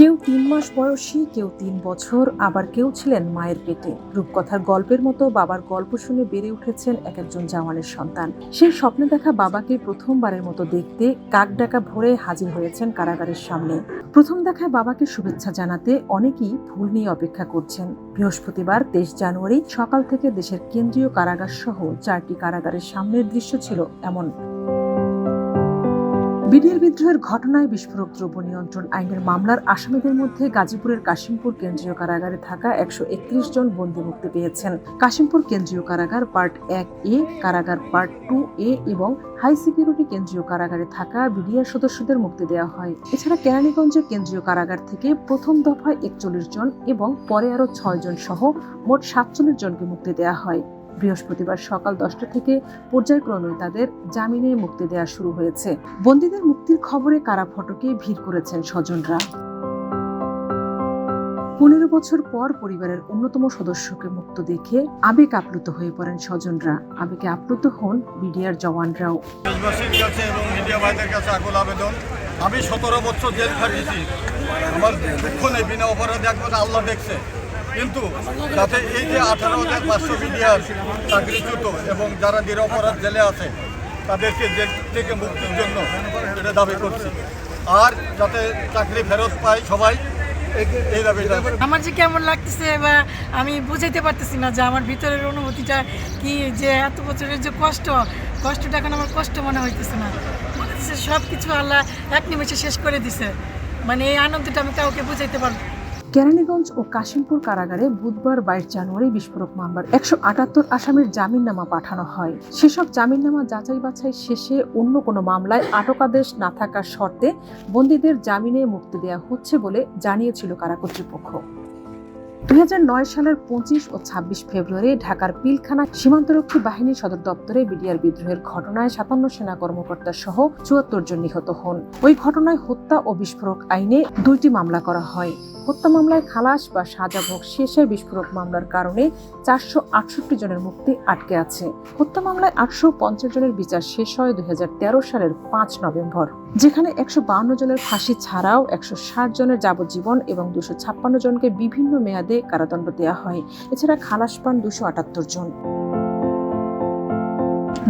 কেউ তিন মাস বয়সী, কেউ তিন বছর, আবার কেউ ছিলেন মায়ের পেটে। রূপকথার গল্পের মতো বাবার গল্প শুনে বেড়ে উঠেছেন এক একজন জওয়ানের সন্তান। সেই স্বপ্নে দেখা বাবাকে প্রথমবারের মতো দেখতে কাক ডাকা ভরে হাজির হয়েছেন কারাগারের সামনে। প্রথম দেখায় বাবাকে শুভেচ্ছা জানাতে অনেকেই ভুল নিয়ে অপেক্ষা করছেন। বৃহস্পতিবার তেইশ জানুয়ারি সকাল থেকে দেশের কেন্দ্রীয় কারাগার সহ চারটি কারাগারের সামনের দৃশ্য ছিল এমন। বিডিআর বিদ্রোহের ঘটনায় বিস্ফোরক দ্রব্য নিয়ন্ত্রণ আইনের মামলার আসামিদের মধ্যে গাজীপুরের কাশিমপুর কেন্দ্রীয় কারাগারে থাকা একশো একত্রিশ জন বন্দী মুক্তি পেয়েছেন। কাশিমপুর কেন্দ্রীয় কারাগার পার্ট এক এ, কারাগার পার্ট টু এ এবং হাই সিকিউরিটি কেন্দ্রীয় কারাগারে থাকা বিডিআর সদস্যদের মুক্তি দেওয়া হয়। এছাড়া কেরানীগঞ্জের কেন্দ্রীয় কারাগার থেকে প্রথম দফায় একচল্লিশ জন এবং পরে আরও ছয় জন সহ মোট সাতচল্লিশ জনকে মুক্তি দেওয়া হয়। বৃহস্পতিবার সকাল দশটা থেকে পর্যায়ক্রমে তাদের জামিনে মুক্তি দেওয়া শুরু হয়েছে। বন্দীদের মুক্তির খবরে কারা ফটকে ভিড় করেছেন স্বজনরা? পনেরো বছর পর পরিবারের অন্যতম সদস্যকে মুক্ত দেখে আবেগ আপ্লুত হয়ে পড়েন স্বজনরা। আবেগে আপ্লুত হন বিডিআর জওয়ানরাও। আমি সতেরো বছর জেল খাটিয়েছি। আমার দুঃখ নেই, বিনা অপরাধে একমাত্র আল্লাহ দেখছে। কিন্তু যাতে এই যে আঠারো হাজার পাঁচশো মিডিয়ার চাকরিচ্যুত এবং যারা নিরপরাধ জেলে আছে, তাদেরকে জেল থেকে মুক্তির জন্য এটা দাবি করছি। আর যাতে চাকরি ফেরত পায় সবাই আমার যে কেমন লাগতেছে বা আমি বুঝাইতে পারতেছি না যে আমার ভিতরের অনুভূতিটা কি, যে এত বছরের যে কষ্ট, কষ্টটা এখন আমার কষ্ট মনে হইতেছে না। সব কিছু আল্লাহ এক নিমেষে শেষ করে দিছে। মানে এই আনন্দটা আমি কাউকে বুঝাইতে পারব। কেরানীগঞ্জ ও কাশিমপুর কারাগারে বুধবার বাইশ জানুয়ারি বিস্ফোরক মামলার একশো আটাত্তর আসামির জামিননামা পাঠানো হয়। সেসব জামিননামা যাচাই বাছাই শেষে অন্য কোনো মামলায় আটকাদেশ না থাকার শর্তে বন্দীদের জামিনে মুক্তি দেওয়া হচ্ছে বলে জানিয়েছিল কারা কর্তৃপক্ষ। দুই হাজার নয় সালের পঁচিশ ও ছাব্বিশ ফেব্রুয়ারি ঢাকার পিলখানা সীমান্তরক্ষী বাহিনী সদর দপ্তরে বিডিআর বিদ্রোহের ঘটনায় সাতান্ন সেনা কর্মকর্তা সহ চুয়াত্তর জন নিহত হন। ওই ঘটনায় হত্যা ও বিস্ফোরক আইনে দুইটি মামলা করা হয়। হত্যা মামলায় খালাস বা সাজা ভোগ শেষে বিস্ফোরক মামলার কারণে চারশো আটষট্টি জনের মুক্তি আটকে আছে। হত্যা মামলায় আটশো পঞ্চাশ জনের বিচার শেষ হয় দুই হাজার তেরো সালের পাঁচ নভেম্বর। যেখানে একশো বাউন্ন জনের ফাঁসি ছাড়াও একশো ষাট জনের যাবজ্জীবন এবং দুশো ছাপ্পান্ন জনকে বিভিন্ন মেয়াদে কারাদণ্ড দেওয়া হয়। এছাড়া খালাস পান দুশো আটাত্তর জন।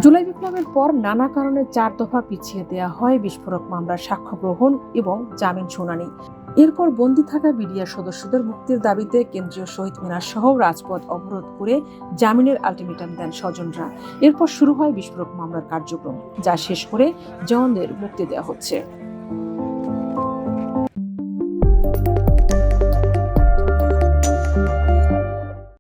জুলাই বিপ্লবের পর নানা কারণে চার দফা পিছিয়ে দেওয়া হয় বিস্ফোরক মামলার সাক্ষ্য গ্রহণ এবং জামিন শুনানি। এরপর বন্দী থাকা বিডিআর সদস্যদের মুক্তির দাবিতে কেন্দ্রীয় শহীদ মিনার সহ রাজপথ অবরোধ করে জামিনের আলটিমেটাম দেন স্বজনরা। এরপর শুরু হয় বিস্ফোরক মামলার কার্যক্রম, যা শেষ করে জওয়ানদের মুক্তি দেওয়া হচ্ছে।